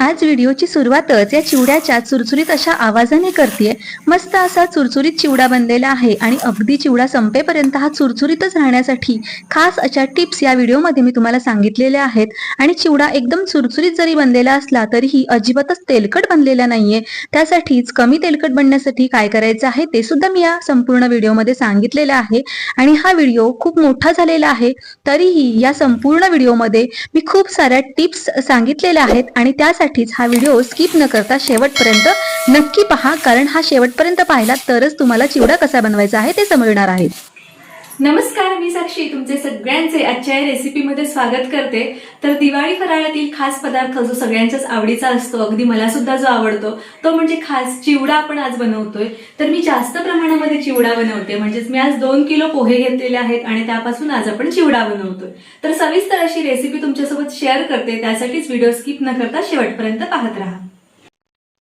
आज व्हिडिओची सुरुवातच या चिवड्याच्या चुरचुरीत अशा आवाजाने करते मस्त असा चुरचुरीत चिवडा बनलेला आहे आणि अगदी चिवडा संपेपर्यंत हा चुरचुरीतच राहण्यासाठी खास अशा टिप्स या व्हिडिओमध्ये मी तुम्हाला सांगितलेल्या आहेत. आणि चिवडा एकदम चुरचुरीत जरी बनलेला असला तरीही अजिबातच तेलकट बनलेला नाहीये. त्यासाठीच कमी तेलकट बनण्यासाठी काय करायचं आहे ते सुद्धा मी या संपूर्ण व्हिडिओमध्ये सांगितलेलं आहे. आणि हा व्हिडिओ खूप मोठा झालेला आहे. तरीही या संपूर्ण व्हिडिओमध्ये मी खूप साऱ्या टिप्स सांगितलेल्या आहेत आणि त्यासाठी त्यासाठीच हा व्हिडिओ स्किप न करता शेवटपर्यंत नक्की पहा. कारण हा शेवटपर्यंत पाहिला तरच तुम्हाला चिवडा कसा बनवायचा आहे ते समजणार आहे. नमस्कार मी साक्षी. तुमचे सगळ्यांचे आजच्या या रेसिपीमध्ये स्वागत करते. तर दिवाळी फराळातील खास पदार्थ जो सगळ्यांच्याच आवडीचा असतो अगदी मला सुद्धा जो आवडतो तो म्हणजे खास चिवडा आपण आज बनवतोय. तर मी जास्त प्रमाणामध्ये चिवडा बनवते. म्हणजेच मी आज दोन किलो पोहे घेतलेले आहेत आणि त्यापासून आज आपण चिवडा बनवतोय. तर सविस्तर अशी रेसिपी तुमच्यासोबत शेअर करते. त्यासाठीच व्हिडिओ स्किप न करता शेवटपर्यंत पाहत राहा.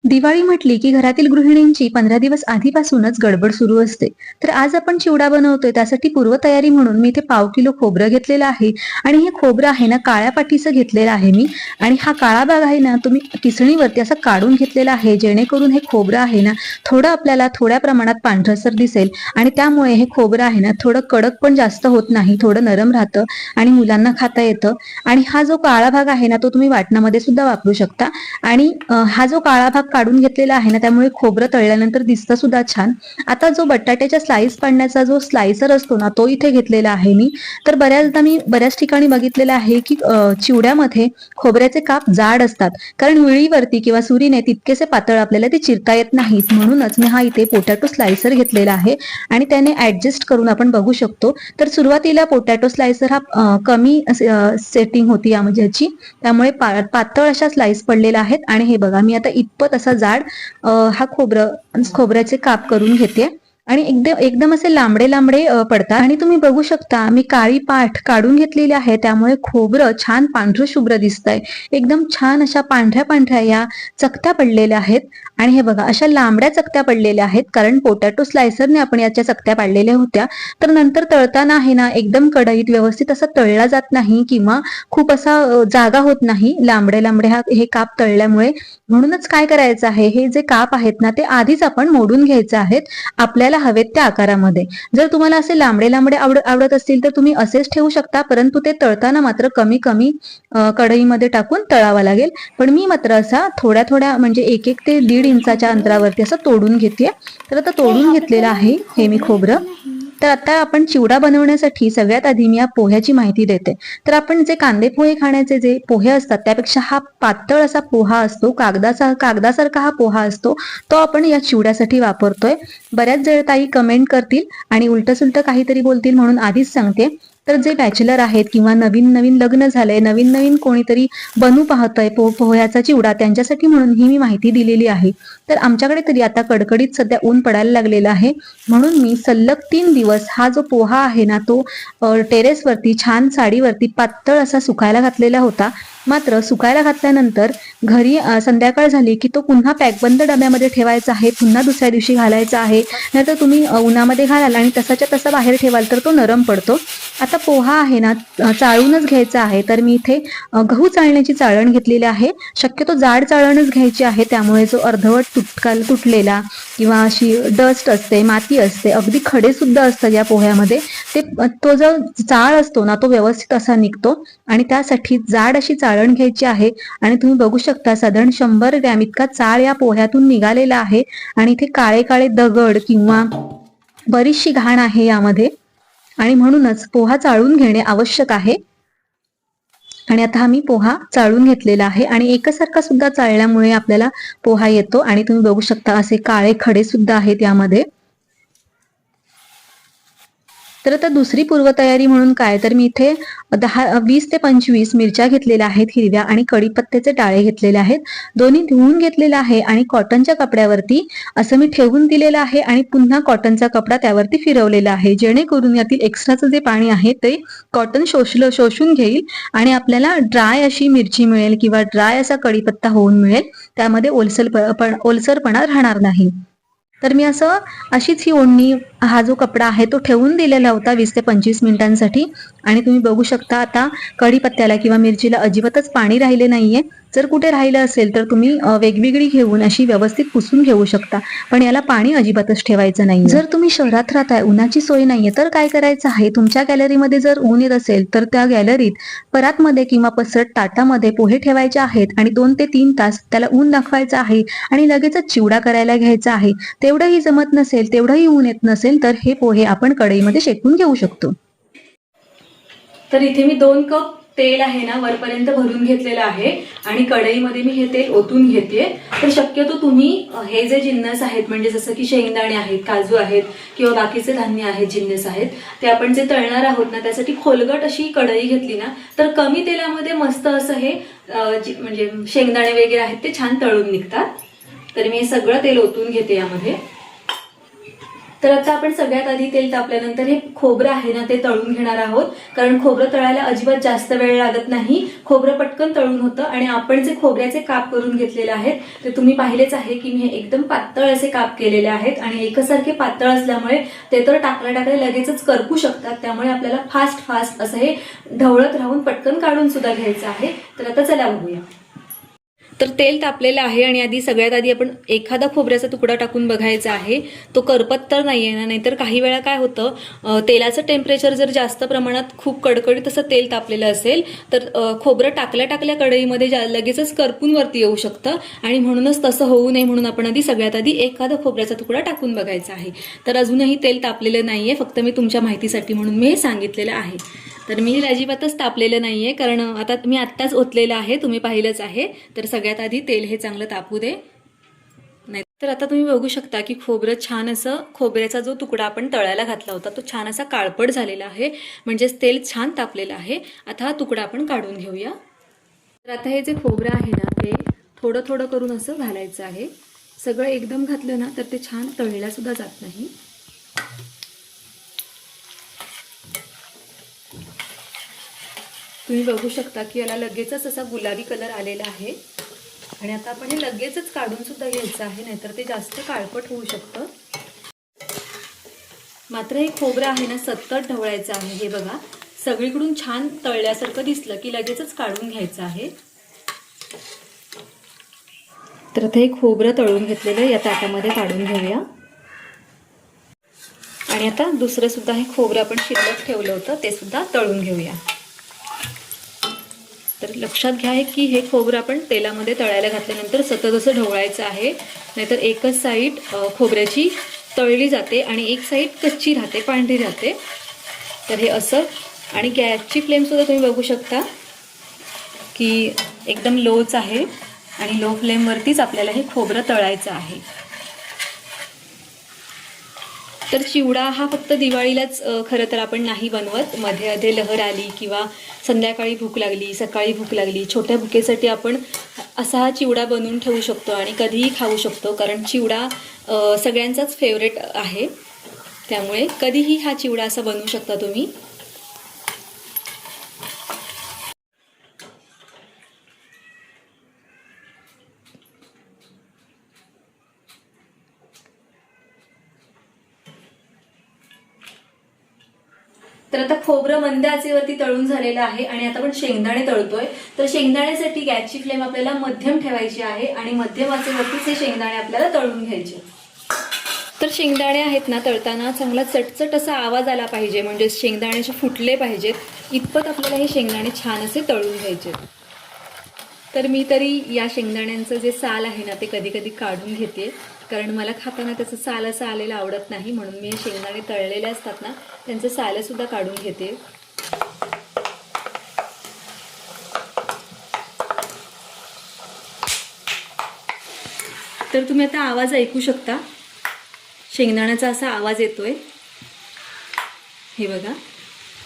दिवाळी म्हटली की घरातील गृहिणींची पंधरा दिवस आधीपासूनच गडबड सुरू असते. तर आज आपण चिवडा बनवतोय त्यासाठी पूर्वतयारी म्हणून मी इथे पाव किलो खोबरं घेतलेलं आहे. आणि हे खोबरं आहे ना काळ्या पाठीचं घेतलेलं आहे मी. आणि हा काळा भाग आहे ना तुम्ही किसणीवरती असं काढून घेतलेला आहे जेणेकरून हे खोबरं आहे ना थोडं आपल्याला थोड्या प्रमाणात पांढरसर दिसेल. आणि त्यामुळे हे खोबरं आहे ना थोडं कडक पण जास्त होत नाही थोडं नरम राहतं आणि मुलांना खाता येतं. आणि हा जो काळा भाग आहे ना तो तुम्ही वाटणामध्ये सुद्धा वापरू शकता. आणि हा जो काळा भाग काढून घेतलेला आहे ना त्यामुळे खोबरं तळल्यानंतर दिसतं सुद्धा छान. आता जो बटाट्याच्या स्लाइस पाडण्याचा जो स्लायसर असतो ना तो इथे घेतलेला आहे मी. तर बऱ्याचदा मी बऱ्याच ठिकाणी बघितलेलं आहे की चिवड्यामध्ये खोबऱ्याचे काप जाड असतात. कारण विळीवरती किंवा सुरीने तितकेसे पातळ आपल्याला ते चिरता येत नाहीत. म्हणूनच मी हा इथे पोटॅटो स्लायसर घेतलेला आहे आणि त्याने ऍडजस्ट करून आपण बघू शकतो. तर सुरुवातीला पोटॅटो स्लायसर हा कमी सेटिंग होती या म्हणजे ह्याची त्यामुळे पातळ अशा स्लाइस पडलेल्या आहेत. आणि हे बघा मी आता इतपत असं जाड हा खोबरं खोबऱ्याचे काप करून घेते. आणि एकदम एकदम असे लांबडे लांबडे पडतात. आणि तुम्ही बघू शकता मी काळी पाठ काढून घेतलेली आहे. त्यामुळे खोबरं छान पांढरं शुभ्र दिसतंय. एकदम छान अशा पांढऱ्या पांढऱ्या या चकत्या पडलेल्या आहेत. आणि हे बघा अशा लांबड्या चकत्या पडलेल्या आहेत. कारण पोटॅटो स्लायसरने आपण याच्या चकत्या पाडलेल्या होत्या. तर नंतर तळताना आहे ना एकदम कढईत व्यवस्थित असा तळला जात नाही किंवा खूप असा जागा होत नाही. लांबडे लांबडे हा हे काप तळल्यामुळे. म्हणूनच काय करायचं आहे? हे जे काप आहेत ना ते आधीच आपण मोडून घ्यायचे आहेत. आपल्याला हवेत त्या आकारामध्ये. जर तुम्हाला असे लांबडे लांबडे आवड आवडत असतील तर तुम्ही असेच ठेवू शकता परंतु ते तळताना मात्र कमी कमी कढईमध्ये टाकून तळावा लागेल. पण मी मात्र असा थोड्या थोड्या म्हणजे एक एक ते दीड इंचाच्या अंतरावरती असं तोडून घेते तर आता तोडून घेतलेलं आहे हे मी खोबरं. तर आता आपण चिवडा बनवण्यासाठी सगळ्यात आधी मी या पोह्याची माहिती देते. तर आपण जे कांदे पोहे खाण्याचे जे पोहे असतात त्यापेक्षा हा पातळ असा पोहा असतो कागदाचा कागदासारखा हा पोहा असतो तो आपण या चिवड्यासाठी वापरतोय. बऱ्याच जण ताई कमेंट करतील आणि उलट सुलट काहीतरी बोलतील म्हणून आधीच सांगते. तर जे बॅचलर आहेत किंवा नवीन नवीन लग्न झालंय नवीन नवीन कोणीतरी बनू पाहतोय पो पोह्याचा चिवडा त्यांच्यासाठी म्हणून ही मी माहिती दिलेली आहे. तर आमच्याकडे तरी आता कडकडीत सध्या ऊन पडायला लागलेलं आहे. म्हणून मी सलग तीन दिवस हा जो पोहा आहे ना तो टेरेसवरती छान साडीवरती पातळ असा सुकायला घातलेला होता. मात्र सुकायला घातल्यानंतर घरी संध्याकाळ झाली की तो पुन्हा पॅकबंद डब्यामध्ये ठेवायचा आहे पुन्हा दुसऱ्या दिवशी घालायचा आहे. नाहीतर तुम्ही उन्हामध्ये घालाल आणि तसाच्या तसा बाहेर ठेवाल तर तो नरम पडतो. आता पोहा आहे ना चाळूनच घ्यायचा आहे. तर मी इथे गहू चाळण्याची चाळण घेतलेली आहे. शक्यतो जाड चाळणच घ्यायची आहे त्यामुळे जो अर्धवट तुटकाल तुटलेला किंवा अशी डस्ट असते माती असते अगदी खडे सुद्धा असतात या पोह्यामध्ये. ते तो जो चाळ असतो ना तो व्यवस्थित असा निघतो आणि त्यासाठी जाड अशी चाळ चाळण घ्यायची आहे. आणि तुम्ही बघू शकता साधारण शंभर ग्रॅम इतका चाळ या पोह्यातून निघालेला आहे. आणि इथे काळे काळे दगड किंवा बरीचशी घाण आहे यामध्ये. आणि म्हणूनच पोहा चाळून घेणे आवश्यक आहे. आणि आता आम्ही मी पोहा चाळून घेतलेला आहे. आणि एकसारखा सुद्धा चाळल्यामुळे आपल्याला पोहा येतो. आणि तुम्ही बघू शकता असे काळे खडे सुद्धा आहेत यामध्ये. तर आता दुसरी पूर्वतयारी म्हणून काय? तर मी इथे दहा वीस ते पंचवीस मिरच्या घेतलेल्या आहेत हिरव्या आणि कडीपत्त्याचे टाळे घेतलेले आहेत. दोन्ही धुवून घेतलेले आहे आणि कॉटनच्या कपड्यावरती असं मी ठेवून दिलेलं आहे आणि पुन्हा कॉटनचा कपडा त्यावरती फिरवलेला आहे. जेणेकरून यातील एक्स्ट्राचं जे पाणी आहे ते कॉटन शोषलं शोषून घेईल आणि आपल्याला ड्राय अशी मिरची मिळेल किंवा ड्राय असा कडीपत्ता होऊन मिळेल. त्यामध्ये ओलसर ओलसरपणा राहणार नाही. तर मी असं अशीच ही ओढणी हा जो कपडा आहे तो ठेवून दिलेला होता वीस ते पंचवीस मिनिटांसाठी. आणि तुम्ही बघू शकता आता कढीपत्त्याला किंवा मिरचीला अजिबातच पाणी राहिले नाहीये. जर कुठे राहिलं असेल तर तुम्ही वेगवेगळी घेऊन अशी व्यवस्थित पुसून घेऊ शकता. पण याला पाणी अजिबातच ठेवायचं नाही जर तुम्ही शहरात राहताय उन्हाची सोय नाहीये तर काय करायचं आहे? तुमच्या गॅलरीमध्ये जर ऊन येत असेल तर त्या गॅलरीत परातमध्ये किंवा पसरट ताटामध्ये पोहे ठेवायचे आहेत आणि दोन ते तीन तास त्याला ऊन दाखवायचं आहे आणि लगेचच चिवडा करायला घ्यायचा आहे. तेवढंही जमत नसेल तेवढंही ऊन येत नसेल तर हे पोहे आपण कढईमध्ये शेकून घेऊ शकतो. तर इथे मी दोन कप तेल आहे ना वरपर्यंत भरून घेतलेलं आहे आणि कढईमध्ये मी हे तेल ओतून घेते. तर शक्यतो तुम्ही हे जे जिन्नस आहेत म्हणजे जसं की शेंगदाणे आहेत काजू आहेत किंवा बाकीचे धान्य आहेत जिन्नस आहेत ते आपण जे तळणार आहोत ना त्यासाठी खोलगट अशी कढई घेतली ना तर कमी तेलामध्ये मस्त असं हे म्हणजे शेंगदाणे वगैरे आहेत ते छान तळून निघतात. तर मी हे सगळं तेल ओतून घेते यामध्ये. तर आता आपण सगळ्यात आधी तेल तापल्यानंतर हे खोबरं आहे ना ते तळून घेणार आहोत. कारण खोबरं तळायला अजिबात जास्त वेळ लागत नाही. खोबरं पटकन तळून होतं आणि आपण जे खोबऱ्याचे काप करून घेतलेले आहेत ते तुम्ही पाहिलेच आहे की मी हे एकदम पातळ असे काप केलेले आहेत आणि एकसारखे पातळ असल्यामुळे ते तर टाकल्या टाकल्या लगेचच करकू शकतात. त्यामुळे आपल्याला फास्ट फास्ट असं हे ढवळत राहून पटकन काढून सुद्धा घ्यायचं आहे. तर आता चला बघूया. तर तेल तापलेलं आहे आणि आधी सगळ्यात आधी आपण एखादा खोबऱ्याचा तुकडा टाकून बघायचा आहे. तो करपत तर आहे ना नाहीतर काही वेळा काय होतं तेलाचं टेम्परेचर जर जास्त प्रमाणात खूप कडकडीत तसं तेल तापलेलं असेल तर खोबरं टाकल्या टाकल्या कढईमध्ये जा- लगेचच करपून वरती येऊ शकतं आणि म्हणूनच तसं होऊ नये म्हणून आपण आधी सगळ्यात आधी एखादा खोबऱ्याचा तुकडा टाकून बघायचा आहे. तर अजूनही तेल तापलेलं नाहीये फक्त मी तुमच्या माहितीसाठी म्हणून मी हे सांगितलेलं आहे. तर मी अजिबातच तापलेलं नाही आहे कारण आता मी आत्ताच ओतलेलं आहे तुम्ही पाहिलंच आहे. तर सगळ्यात आधी तेल हे चांगलं तापू दे. नाही तर आता तुम्ही बघू शकता की खोबरं छान असं खोबऱ्याचा जो तुकडा आपण तळायला घातला होता तो छान असा काळपट झालेला आहे. म्हणजेच तेल छान तापलेलं आहे. आता हा तुकडा आपण काढून घेऊया. तर आता हे जे खोबरं आहे ना ते थोडं थोडं करून असं घालायचं आहे. सगळं एकदम घातलं ना तर ते छान तळलेलासुद्धा जात नाही. तुम्ही बघू शकता की याला लगेचच असा गुलाबी कलर आलेला आहे. आणि आता आपण हे लगेचच काढून सुद्धा घ्यायचं आहे नाहीतर ते जास्त काळपट होऊ शकतं. मात्र हे खोबरं आहे ना सतत ढवळायचं आहे. हे बघा सगळीकडून छान तळल्यासारखं दिसलं की लगेचच काढून घ्यायचं आहे. तर आता हे खोबरं तळून घेतलेलं या ताटामध्ये काढून घेऊया. आणि आता दुसरं सुद्धा हे खोबरं आपण शिल्लक ठेवलं होतं ते सुद्धा तळून घेऊया. तर लक्षात घ्या आहे की हे खोबरं आपण तेलामध्ये तळायला घातल्यानंतर सतत असं ढवळायचं आहे. नाहीतर एकच साईड खोबऱ्याची तळली जाते आणि एक साईड कच्ची राहते पांढरी राहते. तर हे असं. आणि गॅसची फ्लेमसुद्धा तुम्ही बघू शकता की एकदम लोच आहे आणि लो फ्लेमवरतीच आपल्याला हे खोबरं तळायचं आहे. तर चिवडा हा फक्त दिवाळीलाच खरं तर आपण नाही बनवत. मध्ये अधे लहर आली किंवा संध्याकाळी भूक लागली सकाळी भूक लागली छोट्या भुकेसाठी आपण असा हा चिवडा बनवून ठेवू शकतो आणि कधीही खाऊ शकतो कारण चिवडा सगळ्यांचाच फेवरेट आहे. त्यामुळे कधीही हा चिवडा असा बनवू शकता तुम्ही. तर आता खोबरं मंद आचेवरती तळून झालेलं आहे आणि आता आपण शेंगदाणे तळतोय. तर शेंगदाण्यासाठी गॅसची फ्लेम आपल्याला मध्यम ठेवायची आहे आणि मध्यम आचेवरतीच हे शेंगदाणे आपल्याला तळून घ्यायचे. तर शेंगदाणे आहेत ना तळताना चांगला चटचट असा आवाज आला पाहिजे म्हणजे शेंगदाणे असे फुटले पाहिजेत. इतपत आपल्याला हे शेंगदाणे छान असे तळून घ्यायचे. तर मी तरी या शेंगदाण्यांचं जे साल आहे ना ते कधी कधी काढून घेते. कारण मला खाताना त्याचं साल असं आलेलं आवडत नाही म्हणून मी शेंगदाणे तळलेले असतात ना त्यांचं सालसुद्धा काढून घेते. तर तुम्ही आता आवाज ऐकू शकता. शेंगदाण्याचा असा आवाज येतोय. हे बघा.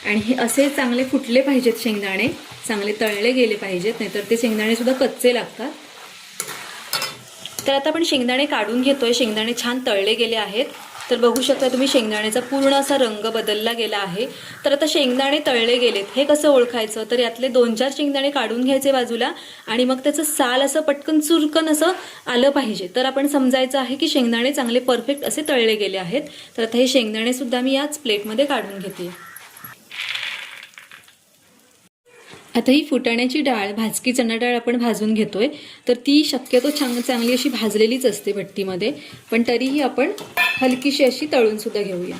आणि हे असे चांगले फुटले पाहिजेत शेंगदाणे चांगले तळले गेले पाहिजेत नाहीतर ते शेंगदाणे सुद्धा कच्चे लागतात. तर आता आपण शेंगदाणे काढून घेतोय. शेंगदाणे छान तळले गेले आहेत. तर बघू शकता तुम्ही शेंगदाण्याचा पूर्ण असा रंग बदलला गेला आहे. तर आता शेंगदाणे तळले गेलेत. हे कसं ओळखायचं? तर यातले दोन चार शेंगदाणे काढून घ्यायचे बाजूला आणि मग त्याचं साल असं पटकन चुरकन असं आलं पाहिजे. तर आपण समजायचं आहे की शेंगदाणे चांगले परफेक्ट असे तळले गेले आहेत. तर आता हे शेंगदाणे सुद्धा मी याच प्लेटमध्ये काढून घेते. आता ही फुटाण्याची डाळ भाजकी चणा डाळ आपण भाजून घेतोय. तर ती शक्यतो चांग चांगली अशी भाजलेलीच असते भट्टीमध्ये. पण तरीही आपण हलकीशी अशी तळून सुद्धा घेऊया.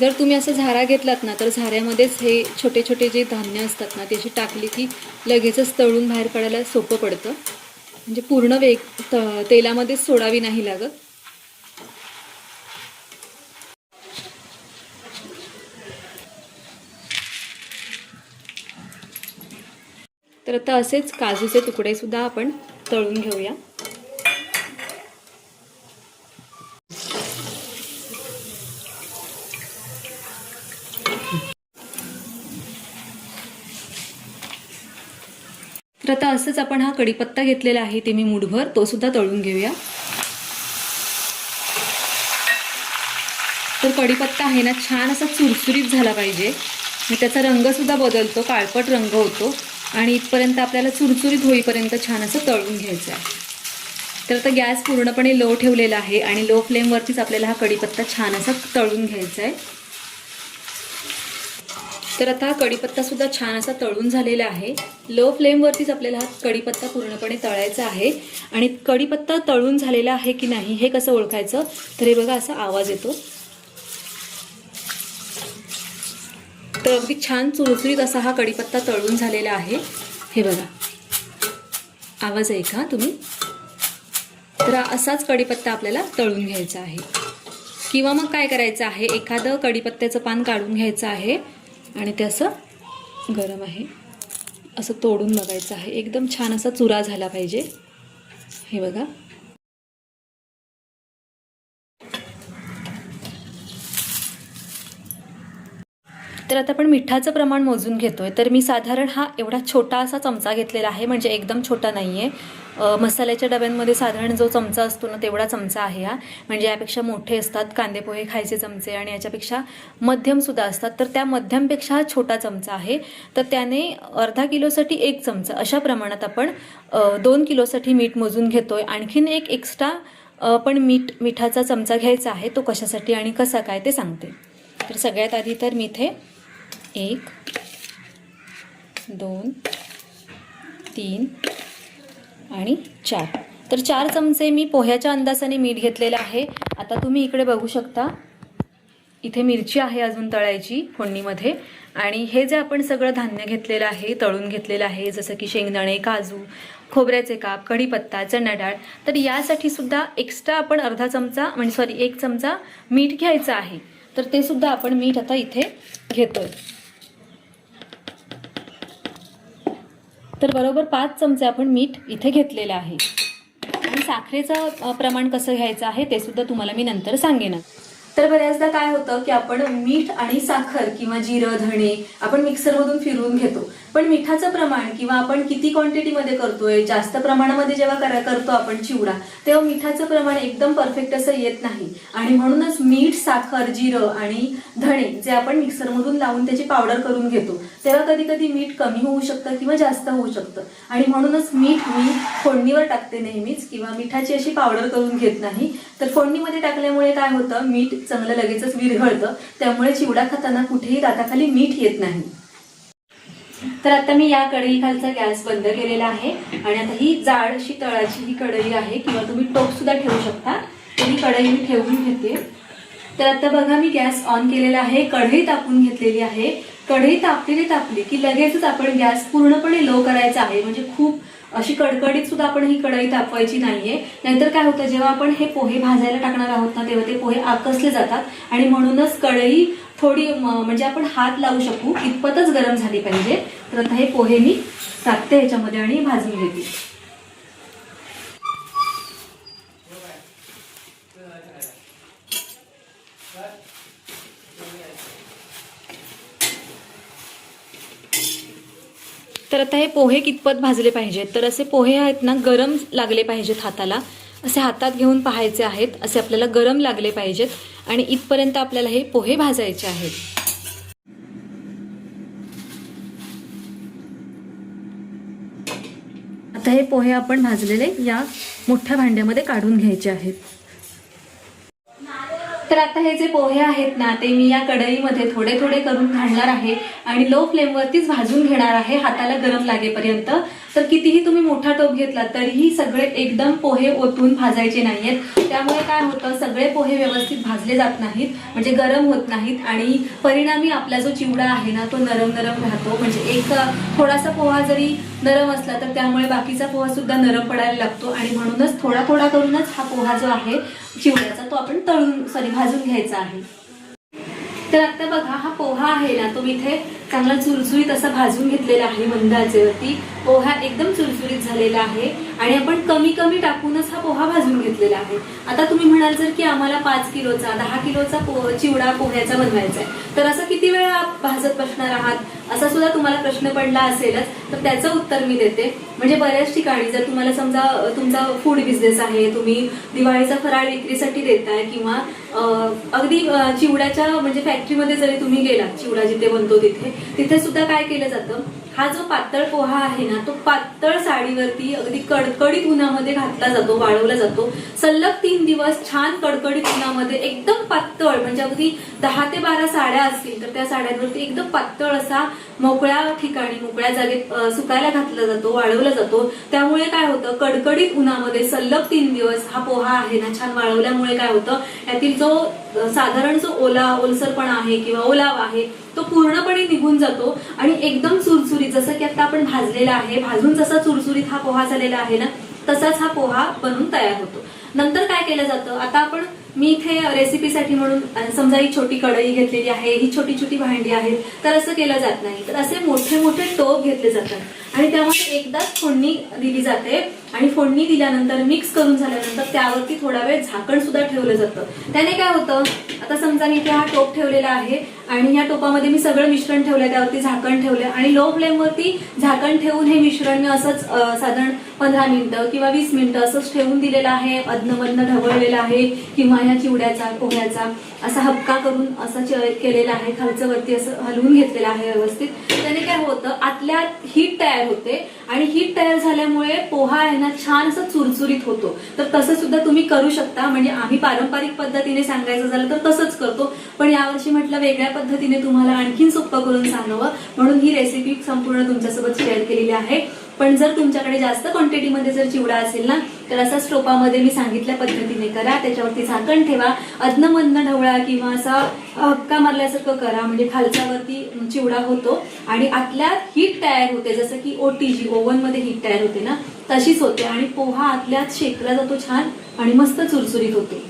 जर तुम्ही असं झारा घेतलात ना तर झाऱ्यामध्येच हे छोटे छोटे जे धान्य असतात ना त्याची टाकली की लगेचच तळून बाहेर काढायला सोपं पडतं. म्हणजे पूर्ण वेग तेलामध्येच सोडावी नाही लागत. तर आता असेच काजूचे तुकडे सुद्धा आपण तळून घेऊया. तर आता असंच आपण हा कढीपत्ता घेतलेला आहे ते मी मुठभर तो सुद्धा तळून घेऊया. तर कढीपत्ता आहे ना छान असा चुरचुरीत झाला पाहिजे. मी त्याचा रंग सुद्धा बदलतो काळपट रंग होतो. आणि इथपर्यंत आपल्याला चुरचुरीत होईपर्यंत छान असं तळून घ्यायचं आहे. तर आता गॅस पूर्णपणे लो ठेवलेला आहे आणि लो फ्लेमवरतीच आपल्याला हा कढीपत्ता छान असा तळून घ्यायचा आहे. तर आता हा कढीपत्तासुद्धा छान असा तळून झालेला आहे. लो फ्लेमवरतीच आपल्याला हा कढीपत्ता पूर्णपणे तळायचा आहे. आणि कढीपत्ता तळून झालेला आहे की नाही हे कसं ओळखायचं? तर हे बघा असा आवाज येतो. तर अगदी छान चुरचुरीत असा हा कढीपत्ता तळून झालेला आहे. हे बघा. आवाज आहे का तुम्ही? तर असाच कढीपत्ता आपल्याला तळून घ्यायचा आहे. किंवा मग काय करायचं आहे? एखादं कढीपत्त्याचं पान काढून घ्यायचं आहे. आणि ते असं गरम आहे. असं तोडून बघायचं आहे. एकदम छान असा चुरा झाला पाहिजे. हे बघा. तर आता आपण मिठाचं प्रमाण मोजून घेतोय तर मी साधारण हा एवढा छोटा असा चमचा घेतलेला आहे म्हणजे एकदम छोटा नाही आहे मसाल्याच्या डब्यांमध्ये साधारण जो चमचा असतो ना तेवढा चमचा आहे हा. म्हणजे यापेक्षा मोठे असतात कांदे पोहे खायचे चमचे आणि याच्यापेक्षा मध्यमसुद्धा असतात. तर त्या मध्यमपेक्षा हा छोटा चमचा आहे. तर त्याने अर्धा किलोसाठी एक चमचा अशा प्रमाणात आपण दोन किलोसाठी मीठ मोजून घेतोय. आणखीन एक एक्स्ट्रा पण मीठ मिठाचा चमचा घ्यायचा आहे तो कशासाठी आणि कसा काय ते सांगते. तर सगळ्यात आधी तर मी इथे एक दोन तीन आणि चार. तर चार चमचे मी पोह्याच्या अंदाजाने मीठ घेतलेलं आहे. आता तुम्ही इकडे बघू शकता. इथे मिरची आहे अजून तळायची फोडणीमध्ये. आणि हे जे आपण सगळं धान्य घेतलेलं आहे तळून घेतलेलं आहे जसं की शेंगदाणे काजू खोबऱ्याचे काप कढीपत्ता चणा डाळ तर यासाठी सुद्धा एक्स्ट्रा आपण अर्धा चमचा म्हणजे सॉरी एक चमचा मीठ घ्यायचं आहे. तर ते सुद्धा आपण मीठ आता इथे घेतोय. तर बरोबर पाच चमचे आपण मीठ इथे घेतलेलं आहे. आणि साखरेचं प्रमाण कसं घ्यायचं आहे ते सुद्धा तुम्हाला मी नंतर सांगेनच तर बऱ्याचदा काय होतं की आपण मीठ आणि साखर किंवा जिरं धणे आपण मिक्सरमधून फिरवून घेतो. पण मिठाचं प्रमाण किंवा आपण किती क्वांटिटीमध्ये करतोय जास्त प्रमाणामध्ये जेव्हा करा करतो आपण चिवडा तेव्हा मिठाचं प्रमाण एकदम परफेक्ट असं येत नाही. आणि म्हणूनच मीठ साखर जिरं आणि धणे जे आपण मिक्सरमधून लावून त्याची पावडर करून घेतो तेव्हा कधी कधी मीठ कमी होऊ शकतं किंवा जास्त होऊ शकतं. आणि म्हणूनच मीठ मी फोडणीवर टाकते नेहमीच किंवा मिठाची अशी पावडर करून घेत नाही. तर फोडणीमध्ये टाकल्यामुळे काय होतं? मीठ चांगलं लगेचच विरघळतं. त्यामुळे चिवडा खाताना कुठेही दाताखाली मीठ येत नाही. तर आता मी या कढई खालचा गॅस बंद केलेला आहे आणि आता ही जाड अशी तळाची ही कढई आहे किंवा तुम्ही टोप सुद्धा ठेवू शकता. तर ही कढई मी ठेवून घेते. तर आता बघा मी गॅस ऑन केलेला आहे कढई तापून घेतलेली आहे. कढई तापलेली तापली की लगेचच आपण गॅस पूर्णपणे लो करायचा आहे. म्हणजे खूप अशी कडकडीत सुद्धा आपण ही कढई तापवायची नाहीये. नाहीतर काय होतं जेव्हा आपण हे पोहे भाजायला टाकणार आहोत ना तेव्हा ते पोहे आकसले जातात. आणि म्हणूनच कढई थोडी म्हणजे आपण हात लावू शकू. इतपतच गरम झाली पाहिजे. तर आता हे पोहे मी टाकते ह्याच्यामध्ये आणि भाजून घेते. तर आता हे पोहे कितपत भाजले पाहिजेत? तर असे पोहे आहेत ना गरम लागले पाहिजेत हाताला. असे हातात घेऊन पाहायचे आहेत असे आपल्याला गरम लागले पाहिजेत आणि इथपर्यंत आपल्याला हे पोहे भाजायचे आहेत. आता हे पोहे आपण भाजलेले या मोठ्या भांड्यामध्ये काढून घ्यायचे आहेत. तर आता हे जे पोहे आहेत ना ते मी या कढईमध्ये थोडे थोडे करून घालणार आहे आणि लो फ्लेमवरतीच भाजून घेणार आहे. हाताला गरम लागेपर्यंत तर कितीही तुम्ही मोठा टोप घेतला तरीही सगळे एकदम पोहे ओतून भाजायचे नाहीयेत. त्यामुळे काय होतं सगळे पोहे व्यवस्थित भाजले जात नाहीत म्हणजे गरम होत नाहीत आणि परिणामी आपला जो चिवडा आहे ना तो नरम नरम राहतो. म्हणजे एक थोडासा पोहा जरी नरम असला तर त्यामुळे बाकीचा पोहा सुद्धा नरम पडायला लागतो. आणि म्हणूनच थोडा थोडा करूनच हा पोहा जो आहे चिवड्याचा तो आपण तळून सॉरी भाजून घ्यायचा आहे. तर आता बघा हा पोहा आहे ना तो इथे चांगला चुरचुरीत असा भाजून घेतलेला आहे मंद आचेवरती पोहा एकदम चुरचुरीत झालेला आहे. आणि आपण कमी कमी टाकूनच हा पोहा भाजून घेतलेला आहे. आता तुम्ही म्हणाल जर की आम्हाला पाच किलोचा दहा किलोचा पो चिवडा पोह्याचा बनवायचा आहे. तर असं किती वेळा भाजत बसणार आहात? असा सुद्धा तुम्हाला प्रश्न पडला असेलच तर त्याचं उत्तर मी देते. म्हणजे बऱ्याच ठिकाणी जर तुम्हाला समजा तुमचा फूड बिझनेस आहे तुम्ही दिवाळीचा फराळ विक्रीसाठी देताय किंवा अगदी चिवड्याच्या म्हणजे फॅक्टरीमध्ये जरी तुम्ही गेलात चिवडा जिथे बनतो तिथे तिथे सुद्धा काय केलं जातं? हा जो पातळ पोहा आहे ना तो पातळ साडीवरती अगदी कडकडीत उन्हामध्ये घातला जातो वाळवला जातो. सलग तीन दिवस छान कडकडीत उन्हामध्ये एकदम पातळ म्हणजे अगदी दहा ते बारा साड्या असतील तर त्या साड्यांवरती एकदम पातळ असा मोकळ्या ठिकाणी मोकळ्या जागेत सुकायला घातला जातो वाळवला जातो. त्यामुळे काय होतं कडकडीत उन्हामध्ये सलग तीन दिवस हा पोहा आहे ना छान वाळवल्यामुळे काय होतं यातील जो साधारण जो ओला ओलसरपणा आहे किंवा ओलावा आहे पूर्णपणे निघून जातो आणि एकदम चुरचुरीत जसं की आता आपण भाजलेला आहे भाजून जसा चुरचुरीत हा पोहा झालेला आहे ना तसाच हा पोहा बनून तयार होतो. नंतर काय केलं जातं? आता आपण मी इथे रेसिपीसाठी म्हणून समजा ही छोटी कढई घेतलेली आहे ही छोटी छोटी भांडी आहेत तर असं केलं जात नाही. तर असे मोठे मोठे टोप घेतले जातात. आणि त्यामध्ये एकदाच फोडणी दिली जाते. आणि फोडणी दिल्यानंतर मिक्स करून झाल्यानंतर त्यावरती थोडा वेळ झाकण सुद्धा ठेवलं जातं. त्याने काय होतं आता समजा मी इथे हा टोप ठेवलेला आहे आणि या टोपामध्ये मी सगळं मिश्रण ठेवलं त्यावरती झाकण ठेवलं आणि लो फ्लेमवरती झाकण ठेवून हे मिश्रण मी असंच साधारण पंधरा मिनिटं किंवा वीस मिनिटं असंच ठेवून दिलेलं आहे. अदनमधनं ढवळलेलं आहे किंवा या चिवड्याचा पोह्याचा असा हपका करून असा केलेला आहे खालचं वरती असं हलवून घेतलेलं आहे व्यवस्थित. त्याने काय होतं आतल्या हीट तयार होते आणि हीट तयार झाल्यामुळे पोहा आहे ना छान असं चुरचुरीत होतो. तर तसं सुद्धा तुम्ही करू शकता. म्हणजे आम्ही पारंपरिक पद्धतीने सांगायचं झालं तर तसंच करतो. पण यावर्षी म्हटलं वेगळ्या पद्धतीने तुम्हाला आणखीन सोपं करून सांगावं. म्हणून ही रेसिपी संपूर्ण तुमच्यासोबत शेअर केलेली आहे. पण जर तुमच्याकडे जास्त क्वांटिटीमध्ये जर चिवडा असेल ना तर असा स्टोपामध्ये मी सांगितल्या पद्धतीने करा. त्याच्यावरती झाकण ठेवा. अधनमधनं ढवळा किंवा असा हक्का मारल्यासारखं करा. म्हणजे खालच्यावरती चिवडा होतो आणि आतल्यात हीट तयार होते. जसं की ओटीजी ओव्हनमध्ये हीट तयार होते ना तशीच होते. आणि पोहा आतल्यात शेकला जातो छान आणि मस्त चुरचुरीत होतो.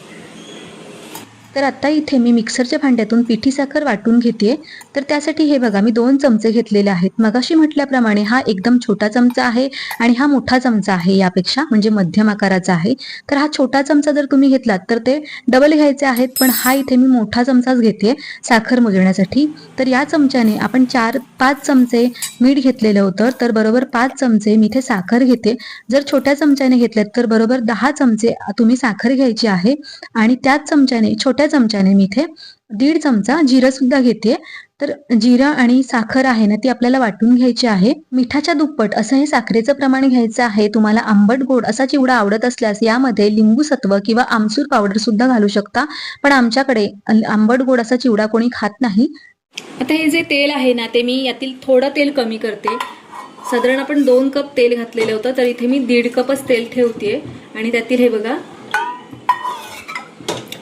तर आत्ता इथे मी मिक्सरच्या भांड्यातून पिठी साखर वाटून घेते तर त्यासाठी हे बघा मी दोन चमचे घेतलेले आहेत. मगाशी म्हटल्याप्रमाणे हा एकदम छोटा चमचा आहे आणि हा मोठा चमचा आहे यापेक्षा म्हणजे मध्यम आकाराचा आहे. तर हा छोटा चमचा जर तुम्ही घेतलात तर ते डबल घ्यायचे आहेत पण हा इथे मी मोठा चमचाच घेते साखर मोजण्यासाठी. तर या चमच्याने आपण चार पाच चमचे मीठ घेतलेलं होतं तर बरोबर पाच चमचे मी इथे साखर घेते. जर छोट्या चमच्याने घेतल्यात तर बरोबर दहा चमचे तुम्ही साखर घ्यायची आहे आणि त्याच चमच्याने छोट्या चमच्याने मी इथे दीड चमचा जिरं सुद्धा घेते. तर जिरं आणि साखर आहे ना ती आपल्याला वाटून घ्यायची आहे. मिठाच्या दुप्पट असं हे साखरेचं प्रमाण घ्यायचं आहे. तुम्हाला आंबट गोड असा चिवडा आवडत असल्यास यामध्ये लिंबू सत्व किंवा आमसूर पावडर सुद्धा घालू शकता. पण आमच्याकडे आंबट गोड असा चिवडा कोणी खात नाही. आता हे जे तेल आहे ना ते मी यातील थोडं तेल कमी करते. साधारण आपण दोन कप तेल घातलेलं होतं तर इथे मी दीड कपच तेल ठेवते आणि त्यातील हे बघा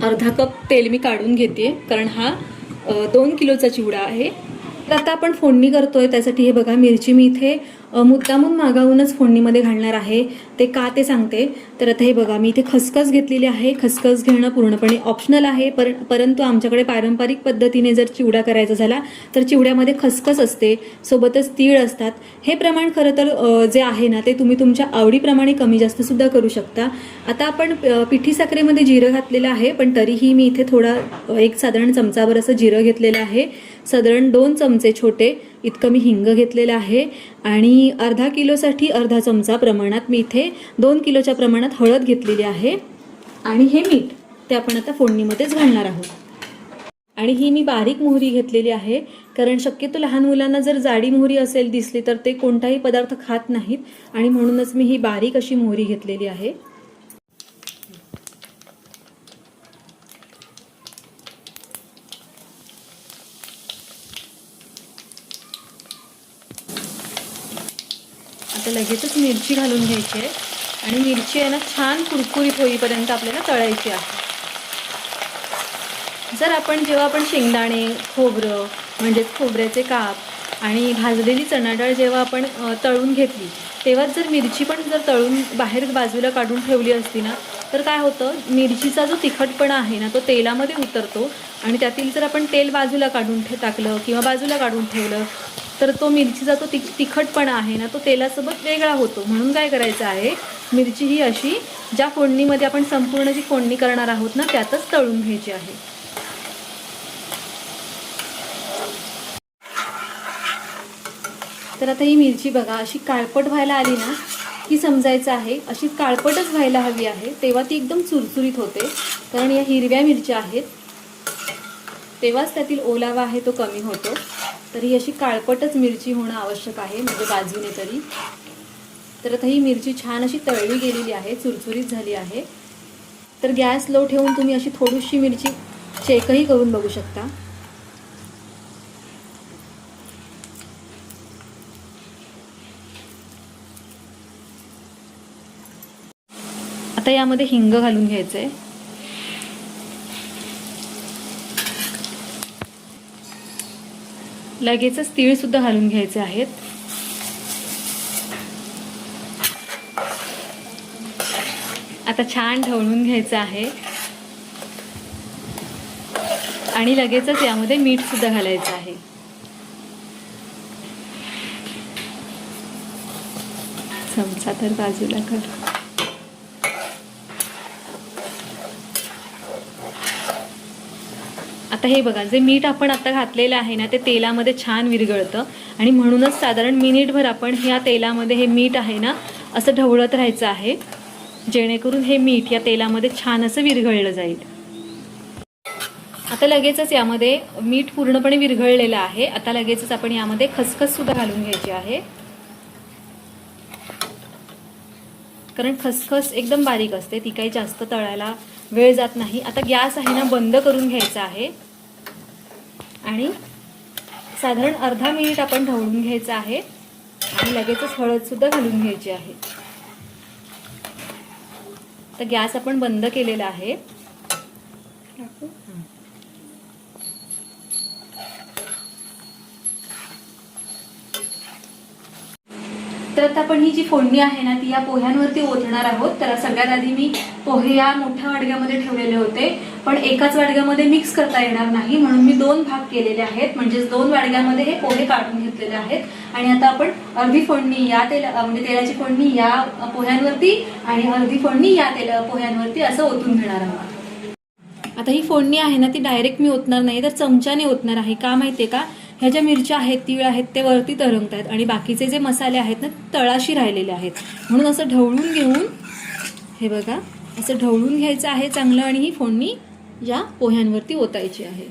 अर्धा कप तेल मी काढून घेते कारण हा दोन किलोचा चिवडा आहे. तर आता आपण फोडणी करतोय त्यासाठी हे बघा मिरची मी इथे मुद्दामून मागाहूनच फोडणीमध्ये घालणार आहे. ते का ते सांगते. तर आता हे बघा मी इथे खसखस घेतलेली आहे. खसखस घेणं पूर्णपणे ऑप्शनल आहे. पर परंतु आमच्याकडे पारंपरिक पद्धतीने जर चिवडा करायचा झाला तर चिवड्यामध्ये खसखस असते. सोबतच तीळ असतात. हे प्रमाण खरं तर जे आहे ना ते तुम्ही तुमच्या आवडीप्रमाणे कमी जास्त सुद्धा करू शकता. आता आपण पिठी साखरेमध्ये जिरं घातलेलं आहे पण तरीही मी इथे थोडा एक साधारण चमचाभर असं जिरं घेतलेलं आहे. साधारण दोन चमचे छोटे इतकं मी हिंग घेतलेलं आहे. आणि अर्धा किलोसाठी अर्धा चमचा प्रमाणात मी इथे दोन किलोच्या प्रमाणात हळद घेतलेली आहे. आणि हे मीठ ते आपण आता फोडणीमध्येच घालणार आहोत. आणि ही मी बारीक मोहरी घेतलेली आहे कारण शक्यतो लहान मुलांना जर जाडी मोहरी असेल दिसली तर ते कोणताही पदार्थ खात नाहीत. आणि म्हणूनच मी ही बारीक अशी मोहरी घेतलेली आहे आता लगेचच मिरची घालून घ्यायची आहे. आणि मिरची आहे ना छान कुरकुरीत होईपर्यंत आपल्याला तळायची आहे. जर आपण जेव्हा आपण शेंगदाणे खोबरं म्हणजेच खोबऱ्याचे काप आणि भाजलेली चणाडाळ जेव्हा आपण तळून घेतली तेव्हाच जर मिरची पण जर तळून बाहेर बाजूला काढून ठेवली असती ना तर काय होतं मिरचीचा जो तिखटपणा आहे ना तो तेलामध्ये उतरतो आणि त्यातील जर आपण तेल बाजूला काढून ठे टाकलं किंवा बाजूला काढून ठेवलं तर तो मिरचीचा तो ति तिखटपणा आहे ना तो तेलासोबत वेगळा होतो. म्हणून काय करायचं आहे मिरची ही अशी ज्या फोडणीमध्ये आपण संपूर्ण जी फोडणी करणार आहोत ना त्यातच तळून घ्यायची आहे. तर आता ही मिरची बघा अशी काळपट व्हायला आली ना की समजायचं आहे. अशी काळपटच व्हायला हवी आहे. तेव्हा ती एकदम चुरचुरीत होते. कारण या हिरव्या मिरच्या आहेत. तेव्हाच त्यातील ओलावा आहे तो कमी होतो. तर ही अशी काळपटच मिरची होणं आवश्यक आहे म्हणजे बाजूने तरी. तर आता ही मिरची छान अशी तळली गेलेली आहे. चुरचुरीत झाली आहे. तर गॅस लो ठेवून तुम्ही अशी थोडीशी मिरची चेकही करून बघू शकता. आता यामध्ये हिंग घालून घ्यायचं आहे लगेचच तीळ सुद्धा घालून घ्यायचे आहेत. आता छान ढवळून घ्यायचं आहे. आणि लगेचच यामध्ये मीठ सुद्धा घालायचं आहे. चमचा तर बाजूला कर आता हे बघा जे मीठ आपण आता घातलेलं आहे ना ते तेलामध्ये छान विरघळतं. आणि म्हणूनच साधारण मिनिटभर आपण ह्या तेलामध्ये हे मीठ आहे ना असं ढवळत राहायचं आहे. जेणेकरून हे मीठ या तेलामध्ये छान असं विरघळलं जाईल. आता लगेचच यामध्ये मीठ पूर्णपणे विरघळलेलं आहे. आता लगेचच आपण यामध्ये खसखस सुद्धा घालून घ्यायची आहे. कारण खसखस एकदम बारीक असते ती काही जास्त तळायला वेळ जात नाही. आता गॅस आहे ना बंद करून घ्यायचा आहे. आणि साधारण अर्धा मिनिट आपण ढवळून घ्यायचं आहे. आणि लगेचच हळद सुद्धा घालून घ्यायची आहे. तर गॅस आपण बंद केलेला आहे. तर आता आपण ही जी फोडणी आहे ना ती या पोह्यांवरती ओतणार आहोत. तर सगळ्यात आधी मी पोहे या मोठ्या वाडग्यामध्ये ठेवलेले होते. पण एकाच वाडग्यामध्ये मिक्स करता येणार नाही म्हणून मी दोन भाग केलेले आहेत. म्हणजेच दोन वाडग्यामध्ये हे पोहे काढून घेतलेले आहेत. आणि आता आपण अर्धी फोडणी या तेल म्हणजे तेलाची फोडणी या पोह्यांवरती आणि अर्धी फोडणी या तेल पोह्यांवरती असं ओतून घेणार आहोत. आता ही फोडणी आहे ना ती डायरेक्ट मी ओतणार नाही तर चमच्याने ओतणार आहे. का माहितीये का? ह्या ज्या मिरच्या आहेत तीळ आहेत ते वरती तरंगत आहेत आणि बाकीचे जे मसाले आहेत ना तळाशी राहिलेले आहेत. म्हणून असं ढवळून घेऊन हे बघा असं ढवळून घ्यायचं आहे चांगलं आणि ही फोडणी या पोह्यांवरती ओतायची आहे.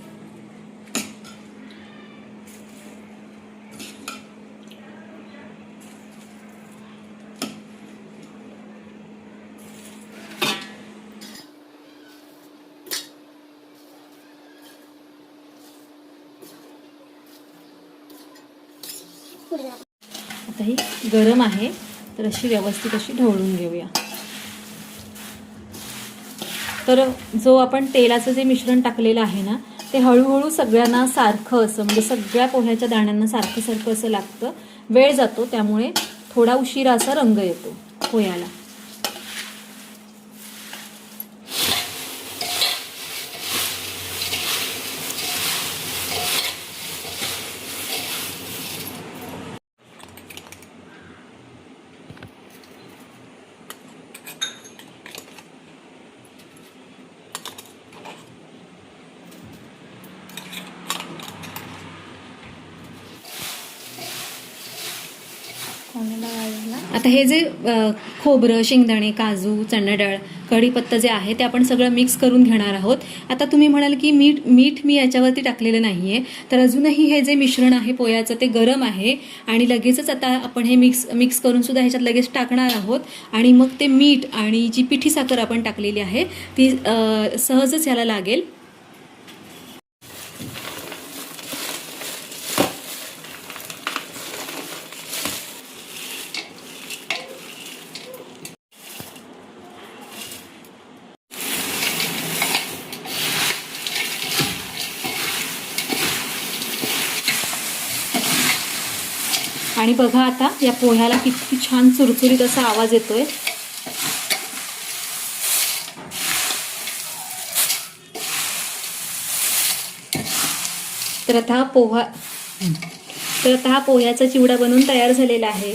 आता ही गरम आहे तर अशी व्यवस्थित अशी ढवळून घेऊया. तर जो आपण तेलाचं जे मिश्रण टाकलेलं आहे ना ते हळूहळू सगळ्यांना सारखं असं म्हणजे सगळ्या पोह्याच्या दाण्यांना सारखं सारखं असं लागतं. वेळ जातो त्यामुळे थोडा उशिरा असा रंग येतो पोह्याला. आता हे जे खोबरं शेंगदाणे काजू चणा डाळ कढीपत्ता जे आहे ते आपण सगळं मिक्स करून घेणार आहोत. आता तुम्ही म्हणाल की मीठ मीठ मी याच्यावरती टाकलेलं नाही आहे तर अजूनही हे जे मिश्रण आहे पोह्याचं ते गरम आहे. आणि लगेचच आता आपण हे मिक्स मिक्स करून सुद्धा ह्याच्यात लगेच टाकणार आहोत. आणि मग ते मीठ आणि जी पिठी साखर आपण टाकलेली आहे ती सहजच ह्याला लागेल. आणि बघा आता या पोह्याला किती छान चुरचुरीत असा आवाज येतोय. तर आता हा पोहा तर आता हा पोह्याचा चिवडा बनवून तयार झालेला आहे.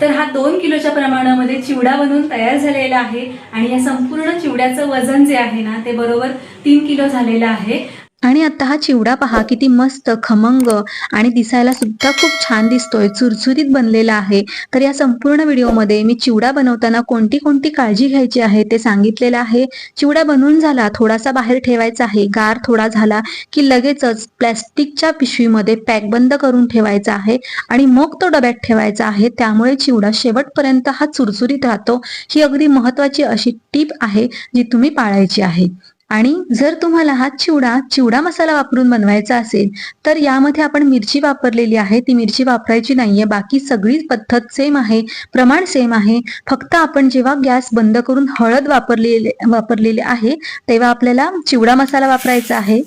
तर हा दोन किलोच्या प्रमाणामध्ये चिवडा बनवून तयार झालेला आहे आणि या संपूर्ण चिवड्याचं वजन जे आहे ना ते बरोबर तीन किलो झालेलं आहे. आणि आता हा चिवडा पहा किती मस्त खमंग आणि दिसायला सुद्धा खूप छान दिसतोय चुरचुरीत बनलेला आहे. तर या संपूर्ण व्हिडिओमध्ये मी चिवडा बनवताना कोणती कोणती काळजी घ्यायची आहे ते सांगितलेलं आहे. चिवडा बनवून झाला थोडासा बाहेर ठेवायचा आहे गार थोडा झाला की लगेचच प्लॅस्टिकच्या पिशवीमध्ये पॅक बंद करून ठेवायचा आहे आणि मग तो डब्यात ठेवायचा आहे. त्यामुळे चिवडा शेवटपर्यंत हा चुरचुरीत राहतो. ही अगदी महत्वाची अशी टीप आहे जी तुम्ही पाळायची आहे. आणि जर तुम्हाला हा चिवडा चिवडा मसाला वापरून बनवायचा असेल तर यामध्ये आपण मिरची वापरलेली आहे. ती मिरची वापरायची नाहीये. बाकी सगळी पद्धत सेम आहे. प्रमाण सेम आहे. फक्त आपण जेव्हा गॅस बंद करून हळद वापरलेले वापरलेली आहे तेव्हा आपल्याला चिवडा मसाला वापरायचा आहे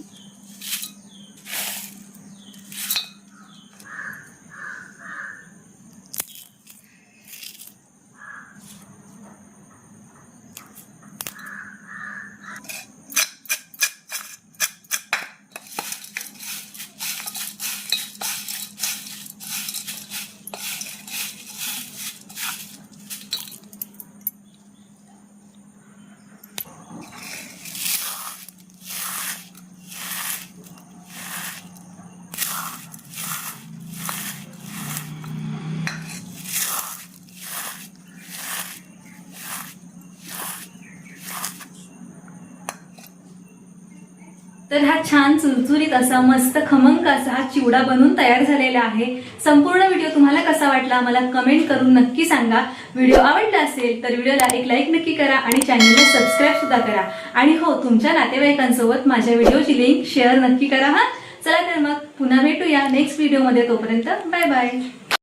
तर हा छान चुरचुरीत असा मस्त खमंग असा हा चिवडा बनवून तयार झालेला आहे. संपूर्ण व्हिडिओ तुम्हाला कसा वाटला मला कमेंट करून नक्की सांगा. व्हिडिओ आवडला असेल तर व्हिडिओला एक लाईक नक्की करा आणि चॅनलला सबस्क्राईब सुद्धा करा. आणि हो तुमच्या नातेवाईकांसोबत माझ्या व्हिडिओची लिंक शेअर नक्की करा हा. चला तर मग पुन्हा भेटूया नेक्स्ट व्हिडिओमध्ये तोपर्यंत बाय बाय